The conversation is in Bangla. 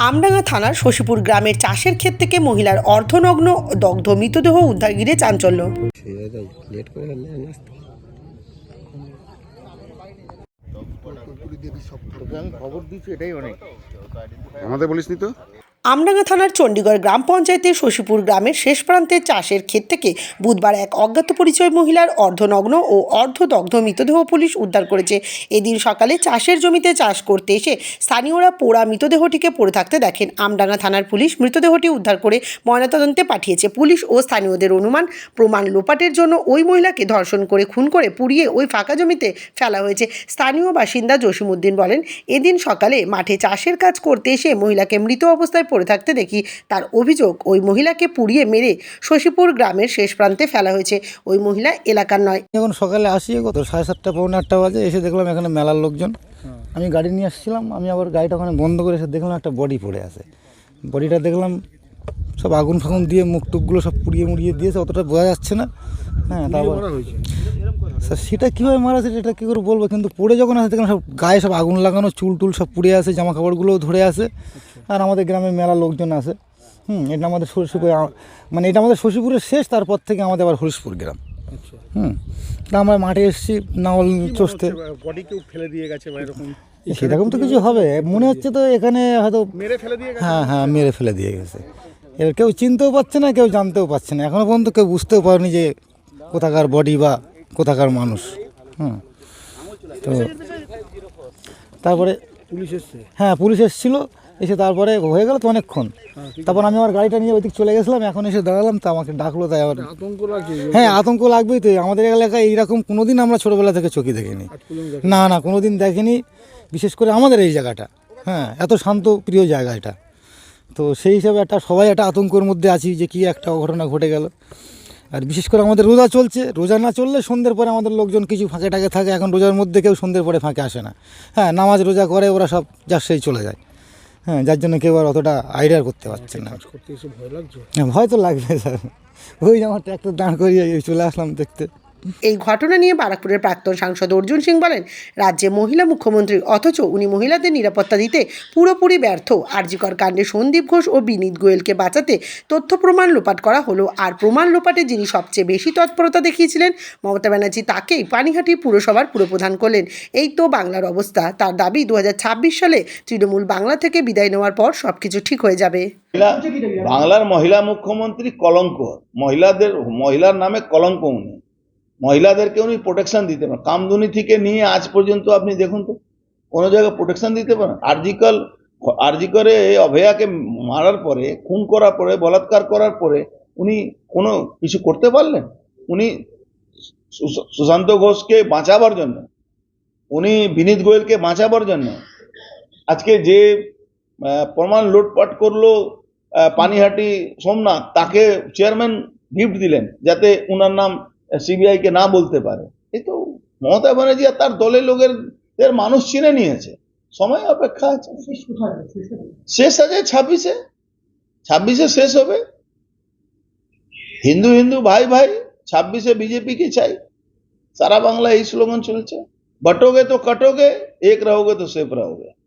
আমডাঙ্গা থানার শশীপুর গ্রামের চাষের ক্ষেত থেকে মহিলার অর্ধনগ্ন দগ্ধ মৃতদেহ উদ্ধার ঘিরে চাঞ্চল্য। খবর এটাই অনেক আমাদের বলিসনি তো আমডাঙ্গা থানার চণ্ডীগড় গ্রাম পঞ্চায়েতের শশীপুর গ্রামের শেষ প্রান্তে চাষের ক্ষেত থেকে বুধবার এক অজ্ঞাত পরিচয় মহিলার অর্ধনগ্ন ও অর্ধদগ্ধ মৃতদেহ পুলিশ উদ্ধার করেছে। এদিন সকালে চাষের জমিতে চাষ করতে এসে স্থানীয়রা পোড়া মৃতদেহটিকে পড়ে থাকতে দেখেন। আমডাঙ্গা থানার পুলিশ মৃতদেহটি উদ্ধার করে ময়নাতদন্তে পাঠিয়েছে। পুলিশ ও স্থানীয়দের অনুমান, প্রমাণ লোপাটের জন্য ওই মহিলাকে ধর্ষণ করে, খুন করে, পুড়িয়ে ওই ফাঁকা জমিতে ফেলা হয়েছে। স্থানীয় বাসিন্দা জসিমউদ্দিন বলেন, এদিন সকালে মাঠে চাষের কাজ করতে এসে মহিলাকে মৃত অবস্থায় পড়ে থাকতে দেখি তার অভিযোগ ওই মহিলাকে পুড়িয়ে মেরে শশীপুর গ্রামের শেষ প্রান্তে ফেলা হয়েছে। ওই মহিলা এলাকার নয়। যখন সকালে আসি কত সাড়ে সাতটা পৌনে আটটা বাজে এসে দেখলাম এখানে মেলার লোকজন। আমি গাড়ি নিয়ে আসছিলাম আমি আবার গাড়িটা ওখানে বন্ধ করে এসে দেখলাম একটা বডি পড়ে আছে। বডিটা দেখলাম সব আগুন ফাগুন দিয়ে মুখ টুকগুলো সব পুড়িয়ে মুড়িয়ে দিয়েছে অতটা বোঝা যাচ্ছে না। হ্যাঁ তারপর স্যার সেটা কীভাবে মারা আছে এটা কী করে বলব? কিন্তু পড়ে যখন আসে দেখলাম সব গায়ে সব আগুন লাগানো চুল টুল সব পুড়ে আছে জামা কাপড়গুলোও ধরে আছে। আর আমাদের গ্রামে মেলা লোকজন আছে। হুম এটা আমাদের শশীপুর মানে এটা আমাদের শশীপুরের শেষ তারপর থেকে আমাদের আবার হরিশপুর গ্রাম। হুম তা আমরা মাঠে এসেছি নাঙল চষতে। বডি কেউ ফেলে দিয়ে গেছে বা এরকম? সেরকম তো কিছু হবে। মনে হচ্ছে তো এখানে হয়তো মেরে ফেলে দিয়ে হ্যাঁ হ্যাঁ মেরে ফেলে দিয়ে গেছে। এবার কেউ চিনতেও পারছে না কেউ জানতেও পারছে না। এখনও পর্যন্ত কেউ বুঝতেও পারেনি যে কোথাকার বডি বা কোথাকার মানুষ। হুম তো তারপরে পুলিশ এসছে? হ্যাঁ পুলিশ এসেছিল। এসে তারপরে হয়ে গেল তো অনেকক্ষণ। তারপর আমি আমার গাড়িটা নিয়ে ওইদিক চলে গেছিলাম এখন এসে দাঁড়ালাম তো আমাকে ডাকলো তাই আবার। হ্যাঁ আতঙ্ক লাগবেই তো আমাদের এলাকায় এইরকম কোনোদিন আমরা ছোটোবেলা থেকে চোখে দেখিনি। না না কোনোদিন দেখিনি বিশেষ করে আমাদের এই জায়গাটা। হ্যাঁ এত শান্ত প্রিয় জায়গা এটা। তো সেই হিসাবে একটা সবাই একটা আতঙ্কর মধ্যে আছি যে কী একটা ঘটনা ঘটে গেল। আর বিশেষ করে আমাদের রোজা চলছে রোজা না চললে সন্ধ্যের পরে আমাদের লোকজন কিছু ফাঁকে টাকে থাকে এখন রোজার মধ্যে কেউ সন্ধ্যের পরে ফাঁকে আসে না। হ্যাঁ নামাজ রোজা করে ওরা সব যার সেই চলে যায়। হ্যাঁ যার জন্য কেউ আর অতটা আইডিয়া করতে পারছে না। ভয় লাগছে? হ্যাঁ ভয় তো লাগবে স্যার। ওই যে আমার ট্র্যাক্টর দাঁড় করিয়ে চলে আসলাম দেখতে। এই ঘটনা নিয়ে বারাকপুরের প্রাক্তন সাংসদ অর্জুন সিং বলেন, রাজ্যে মহিলা মুখ্যমন্ত্রী অথচ উনি মহিলাদের নিরাপত্তা দিতে পুরোপুরি ব্যর্থ। আরজিকর কাণ্ডে সন্দীপ ঘোষ ও বিনীত গোয়েলকে বাঁচাতে তথ্য প্রমাণ লোপাট করা হলো। আর প্রমাণ লোপাটে যিনি সবচেয়ে বেশি তৎপরতা দেখিয়েছিলেন, মমতা ব্যানার্জি তাকেই পানিহাটি পুরসভার পুরপ্রধান করলেন। এই তো বাংলার অবস্থা। তার দাবি দু হাজার ছাব্বিশ সালে তৃণমূল বাংলা থেকে বিদায় নেওয়ার পর সবকিছু ঠিক হয়ে যাবে। বাংলার মহিলা মুখ্যমন্ত্রী কলঙ্ক। মহিলাদের, মহিলার নামে কলঙ্ক উনি। মহিলাদেরকে উনি প্রোটেকশন দিতে পারেন। কামদুনি থেকে নিয়ে আজ পর্যন্ত আপনি দেখুন তো, কোনো জায়গায় প্রোটেকশন দিতে পারেন। আর্জিকল আর্জিকরে অভয়াকে মারার পরে, খুন করার পরে, বলাৎকার করার পরে উনি কোনো কিছু করতে পারলেন? উনি সুশান্ত ঘোষকে বাঁচাবার জন্য, উনি বিনীত গোয়েলকে বাঁচাবার জন্য, আজকে যে প্রমাণ লুটপাট করল পানিহাটি সোমনাথ, তাকে চেয়ারম্যান গিফট দিলেন, যাতে উনার নাম সিবিআইকে না বলতে পারে। এই তো মমতা ব্যানার্জি আর তার দলের লোকের মানুষ চিনে নিয়েছে। সময় অপেক্ষা আছে। শেষ আছে ছাব্বিশে। ছাব্বিশে শেষ হবে। হিন্দু হিন্দু ভাই ভাই, ছাব্বিশে বিজেপি বিজেপিকে চাই। সারা বাংলা এই স্লোগান চলছে। বটোগে তো কটোগে, এক রহোগে তো সেফ রহোগে।